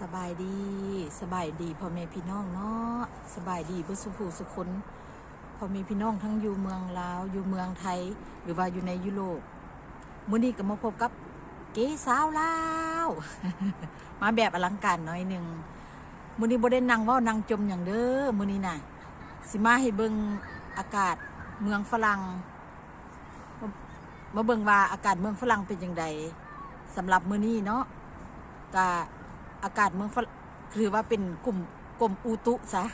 สบายดีสบายดีพ่อแม่พี่น้องเนาะสบายดีเพื่อสุภูสุคนพ่อแม่พี่น้องทั้งอยู่เมืองลาวอยู่เมืองไทย หรือว่าอยู่ในยุโรปมื้อนี้ก็มาพบกับเก๋สาวลาวมาแบบอลังการหน่อยหนึ่งมื้อนี้บ่ได้นั่งว่านั่งจมอย่างเด้อมื้อนี้น่ะสิมาให้เบิ่งอากาศเมืองฝรั่งมาเบิ่งว่าอากาศเมืองฝรั่งเป็นจังไดสำหรับมื้อนี้เนาะก็ อากาศเมืองฝรั่งถือว่าเป็นกลุ่มกรมอูตุซะ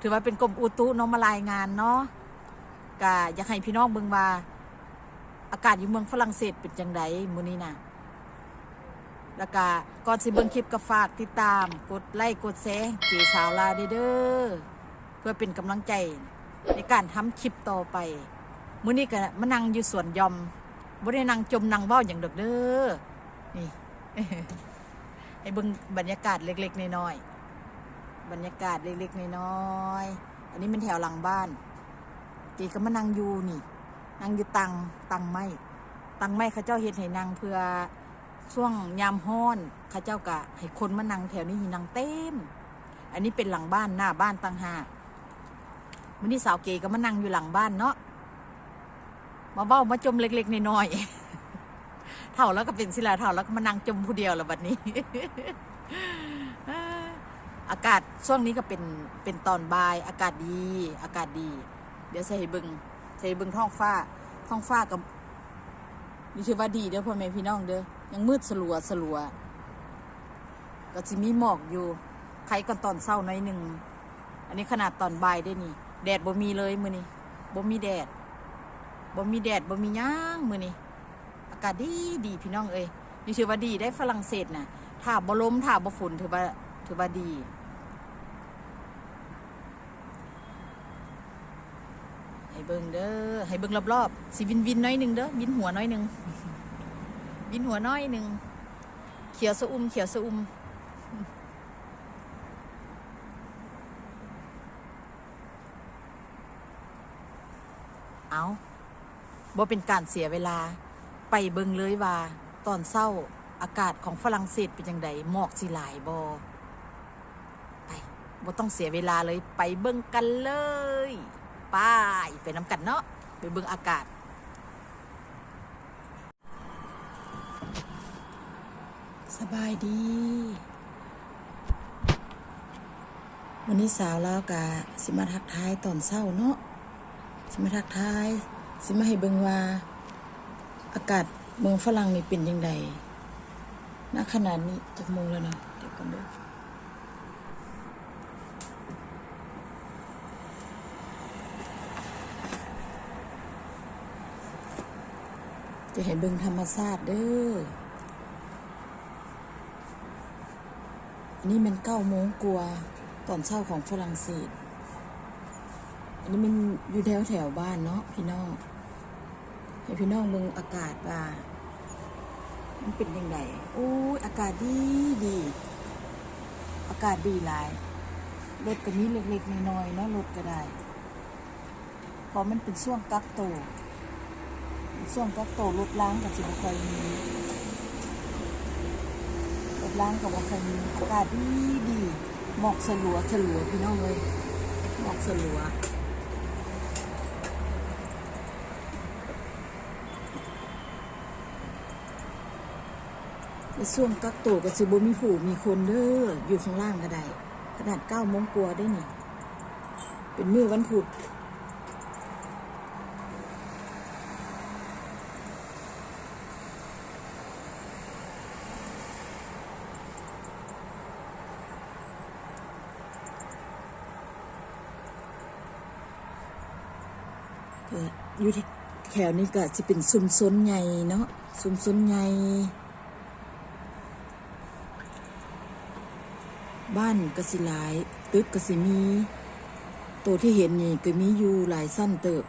ถือว่าเป็นกรมอูตุเนาะมารายงานเนาะก็อยากให้พี่น้องเบิ่งว่า อากาศอยู่เมืองฝรั่งเศสเป็นจังไดมื้อนี้น่ะแล้วก็ก่อนสิเบิ่งคลิปก็ฝากติดตาม กดไลค์กดแชร์เจสาวลาเด้อเด้อเพื่อเป็นกำลังใจในการทำคลิปต่อไปมื้อนี้ก็มานั่งอยู่สวนยอมบ่ได้นั่งจมนั่งเว้าอย่างเดอเด้อนี่ ให้เบิ่งบรรยากาศเล็กๆน้อยๆบรรยากาศเล็กๆน้อยๆอันนี้เป็นแถวหลังบ้านจีก็มานั่งอยู่นี่นั่งอยู่ตังตังไม้ตังไม้เขาเจ้าเฮ็ดให้นั่งเพื่อช่วงยามฮ้อนเขาเจ้ากะให้คนมานั่งแถวนี้ห้นั่งเต็ม อันนี้เป็นหลังบ้านหน้าบ้านตังหากมื้อนี้สาวเก๋ก็มานั่งอยู่หลังบ้านเนาะมาเบ้ามาจมเล็กๆน้อยๆ เท่าแล้วก็เป็นศิลาเท่าแล้วก็มานั่งจมผู้เดียวแล้วบัดนี้ อากาศช่วงนี้ก็เป็นเป็นตอนบ่าย อากาศดี อากาศดี เดี๋ยวใส่เบิงใส่เบิงท้องฟ้า ท้องฟ้ากับนี่ถือว่าดีเด้อพ่อแม่พี่น้องเด้อยังมืดสลัวสลัวก็จะมีหมอกอยู่ใครกันตอนเศร้าหน่อยหนึ่ง อันนี้ขนาดตอนบ่ายได้นี่ แดดบ่มีเลยมือนี้บ่มีแดดบ่มีแดดบ่มีย่างมือนี้ อากาศดีดีพี่น้องเอ้ยนี่ถือว่าดีได้ฝรั่งเศสน่ะถ้าบ่ลมถ้าบ่ฝนถือว่าถือว่าดีให้เบิ่งเด้อให้เบิ่งรอบๆสิวินวินน้อยหนึ่งเด้อวินหัวน้อยหนึ่งวินหัวน้อยหนึ่งเขียวสะอุ่มเขียวสะอุ่มเอาบ่เป็นการเสียเวลา ไปเบิงเลยว่า ตอนเศร้าอากาศของฝรั่งเศสเป็นยังไงหมอกสิหลายบอไปบ่ต้องเสียเวลาเลยไปเบิงกันเลยไปไปน้ำกันเนาะไปเบิงอากาศสบายดี วันนี้สาวแล้วกะสิมาทักทายตอนเศร้าเนาะสิมาทักทาย สิมาให้เบิงว่า อากาศเมืองฝรั่งนี่เป็นยังไงณขณะนี้จักโมงแล้วนะเดี๋ยวกันเด้อจะเห็นเบิ่งธรรมชาติเด้ออันนี้มันเก้าโมงกว่าตอนเช้าของฝรั่งเศส อันนี้มันอยู่แถวแถวบ้านเนาะพี่น้อง ให้พี่น้องเมืองอากาศว่า มันเป็นยังไงโอ้ยอากาศดีดี อากาศดีหลายรถก็มีเล็กๆน้อยๆเนาะรถก็ได้เพราะมันเป็นช่วงกักโตช่วงกักโตรถล้างกับสิบคอยมีรถล้างกับบ่คอยมีอากาศดีดีหมอกสลัวสลัวพี่น้องเลยหมอกสลัว ช่วงกักตัวก็สิบ่มีผู้มีคนเด้ออยู่ข้างล่างก็ได้ขนาดเก้าโมงกว่าได้นี่ เป็นมือวันพุธอยู่ที่แถวนี้ก็จะเป็นซุมซนใหญ่เนาะซุมซนใหญ่ บ้านกสิหลายตึกกสิมี ตัวที่เห็นนี่ก็มีอยู่หลายสั้นเติบ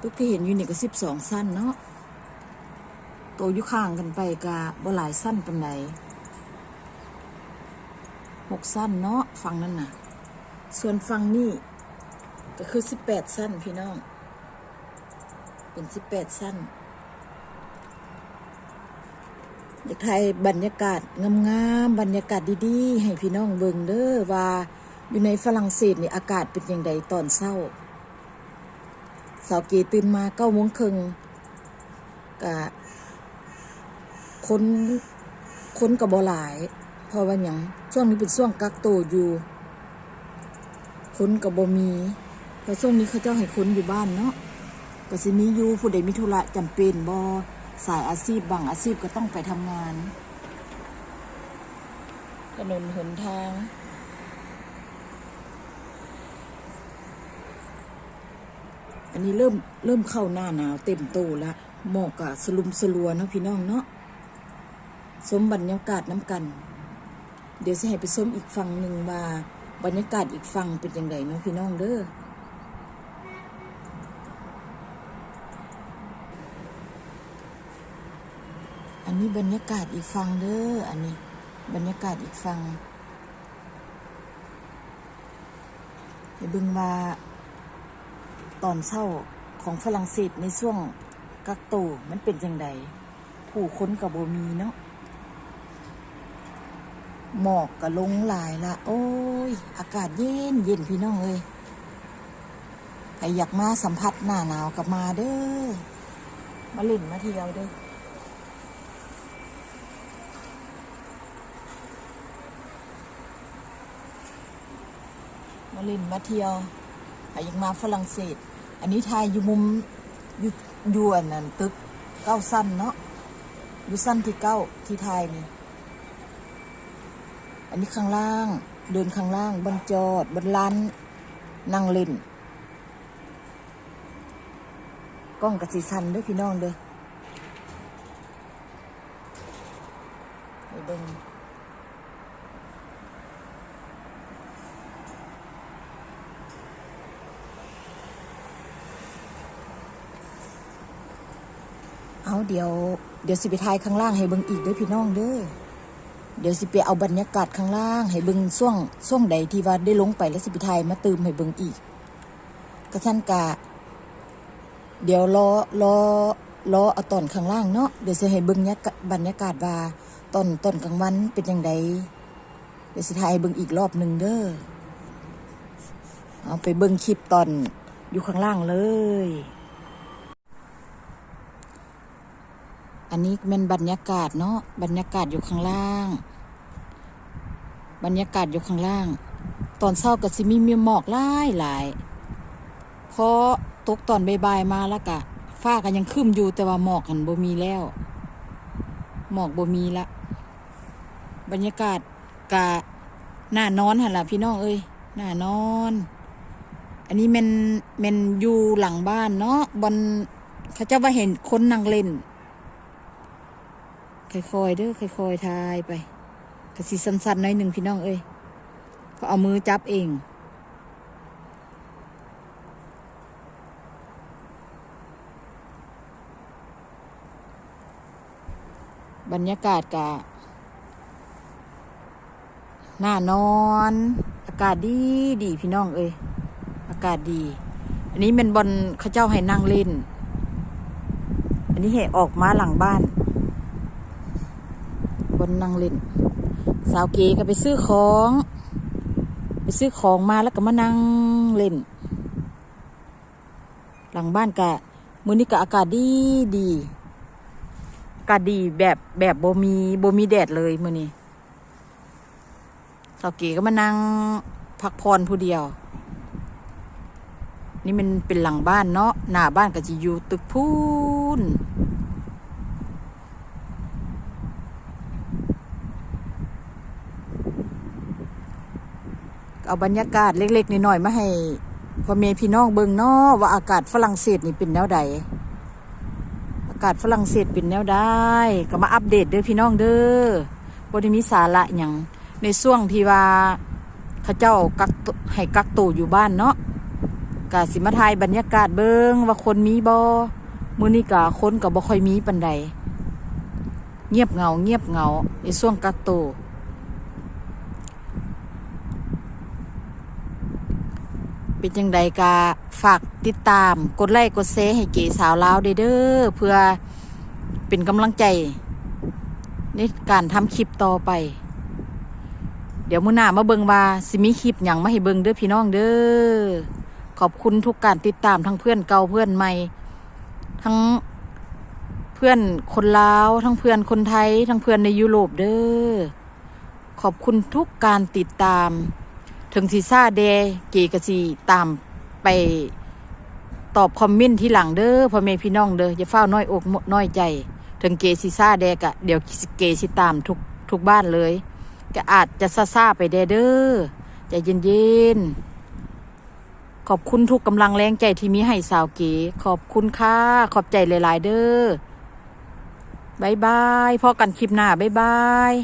ตึกที่เห็นอยู่นี่ก็สิบสองสั้นเนาะตัวอยู่ข้างกันไปกะบ่หลายสั้นปานใดหกสั้นเนาะฝั่งนั้นน่ะ ส่วนฝั่งนี่ก็คือสิบแปดสั้นพี่น้อง เป็นสิบแปดสั้น อยากถ่ายบรรยากาศงามๆบรรยากาศดีๆ ให้พี่น้องเบิ่งเด้อว่าอยู่ในฝรั่งเศสนี่อากาศเป็นอย่างไดตอนเช้าสาวเกตื่นมาเก้าโมงครึ่งกะคนคนกับบหลาย เพราะว่าอย่างช่วงนี้เป็นช่วงกักตัวอยู่ คนกับบมีเพราะช่วงนี้เขาเจ้าให้คนอยู่บ้านเนาะก็สิมีอยู่ผู้ใดมีธุระจำเป็นบอ สายอาชีพบางอาชีพก็ต้องไปทำงาน ถนนหนทาง อันนี้เริ่มเริ่มเข้าหน้าหนาวเต็มโตแล้วหมอกอะสลุมสลัวเนาะพี่น้องเนาะสมบรรยากาศน้ำกัน เดี๋ยวจะให้ไปชมอีกฝั่งหนึ่งว่าบรรยากาศอีกฝั่งเป็นยังไงเนาะพี่น้องเด้อ นนี้บรรยากาศอีกฝั่งเด้อ อันนี้ บรรยากาศอีกฝั่งให้เบิ่งว่าตอนเช้าของฝรั่งเศสในช่วงกักตัวมันเป็นยังไงผู้ค้นกับโบมีเนาะหมอกก็ลงหลายละ โอ้ย อากาศเย็นเย็นพี่น้องเอ้ยใครอยากมาสัมผัสหน้าหนาวกับมาเด้อ มาเล่นมาเที่ยวเด้อ มาเล่นมาเที่ยวใครอยากมาฝรั่งเศส อันนี้ไทยอยู่มุมอยู่ยู่อันนั้นตึกเก้าสั้นเนาะอยู่สั้นที่เก้าที่ไทยนี่อันนี้ข้างล่างเดินข้างล่างบนจอดบนลานนั่งเล่นกล้องกับสีสันด้วยพี่น้องเด้อไปเบิ่ง เอาเดี๋ยวเดี๋ยวสิไปถ่ายข้างล่างให้เบิ่งอีกเด้อพี่น้องเด้อเดี๋ยวสิไปเอาบรรยากาศข้างล่าง ให้เบิ่งช่วงช่วงใดที่ว่าได้ลงไปแล้วสิไปถ่ายมาเติมให้เบิ่งอีกกระชั้นกะ เดี๋ยวรอรอรอเอาตอนข้างล่างเนาะเดี๋ยวสิให้เบิ่งบรรยากาศว่าตอนตอนกลางวันเป็นยังไงเดี๋ยวสิถ่ายเบิ่งอีกรอบหนึ่งเด้อเอาไปเบิ่งคลิปตอนอยู่ข้างล่างเลย อันนี้เป็นบรรยากาศเนาะบรรยากาศอยู่ข้างล่าง บรรยากาศอยู่ข้างล่าง ตอนเช้าก็สิมีมีหมอกหลายหลายเพอตกตอนบ่ายๆมาแล้วกะฟ้ากันยังครึ้มอยู่แต่ว่าหมอกหันบ่มีแล้ว หมอกบ่มีละบรรยากาศกะหน้านอนหันล่ะพี่น้องเอ้ยหน้านอน อันนี้มันมันอยู่หลังบ้านเนาะบนเขาเจะว่าเห็นคนนั่งเล่น ค่อยๆเด้อค่อยๆทายไปกระสีสั้นๆหน่อยหนึ่งพี่น้องเอ้ยเขาเอามือจับเองบรรยากาศกะหน้านอน อากาศดีดีพี่น้องเอ้ยอากาศดี อันนี้เป็นบอลเขาเจ้าให้นั่งเล่น อันนี้ให้ออกมาหลังบ้าน บนนั่งเล่น สาวเก๋ก็ไปซื้อของ ไปซื้อของมาแล้วก็มานั่งเล่น หลังบ้านกะมือนี้ก็อากาศดีดีอากาศดีแบบแบบบ่มีบ่มีแดดเลยมือนี้สาวเก๋ก็มานั่งพักผ่อนผู้เดียว นี่มันเป็นหลังบ้านเนาะหน้าบ้านก็จะอยู่ตึกพูน เอาบรรยากาศเล็ก ๆน้อยๆมาให้พ่อแม่พี่น้องเบิ่งเนาะว่าอากาศฝรั่งเศสนี่เป็นแนวใดอากาศฝรั่งเศสเป็นแนวใดก็มาอัปเดตเด้อพี่น้องเด้อบ่ได้มีสาระหยังในช่วงที่ว่าเขาเจ้ากักให้กักตัวอยู่บ้านเนาะก็สิมาถ่ายบรรยากาศเบิ่งว่าคนมีบ่มื้อนี้ก็คนก็บ่ค่อยมีปานใดเงียบเงาเงียบเงาในช่วงกักตัว เป็นจังใดกาฝากติดตามกดไลค์กดแชร์ให้เก๋สาวลาวเด้อเด้อเพื่อเป็นกำลังใจในการทำคลิปต่อไป เดี๋ยวมื้อหน้ามาเบิงว่าสิมีคลิปหยังมาให้เบิงเด้อพี่น้องเด้อขอบคุณทุกการติดตามทั้งเพื่อนเก่าเพื่อนใหม่ ทั้งเพื่อนคนลาว ทั้งเพื่อนคนไทย ทั้งเพื่อนในยุโรปเด้อขอบคุณทุกการติดตาม ถึงซีซ่าเดเกกะซีตามไปตอบคอมเมนต์ที่หลังเด้อพ่อแม่พี่น้องเด้ออย่าเฝ้าน้อยอกน้อยใจ ถึงเกซีซ่าแดกะเดี๋ยวเกสิตามทุกทุกบ้านเลย ก็อาจจะซาซาไปแดเด้อใจเย็นๆขอบคุณทุกกำลังแรงใจที่มีให้สาวเก๋ขอบคุณค่ะขอบใจหลาย ๆ เด้อบายบายพอกันคลิปหน้าบายบาย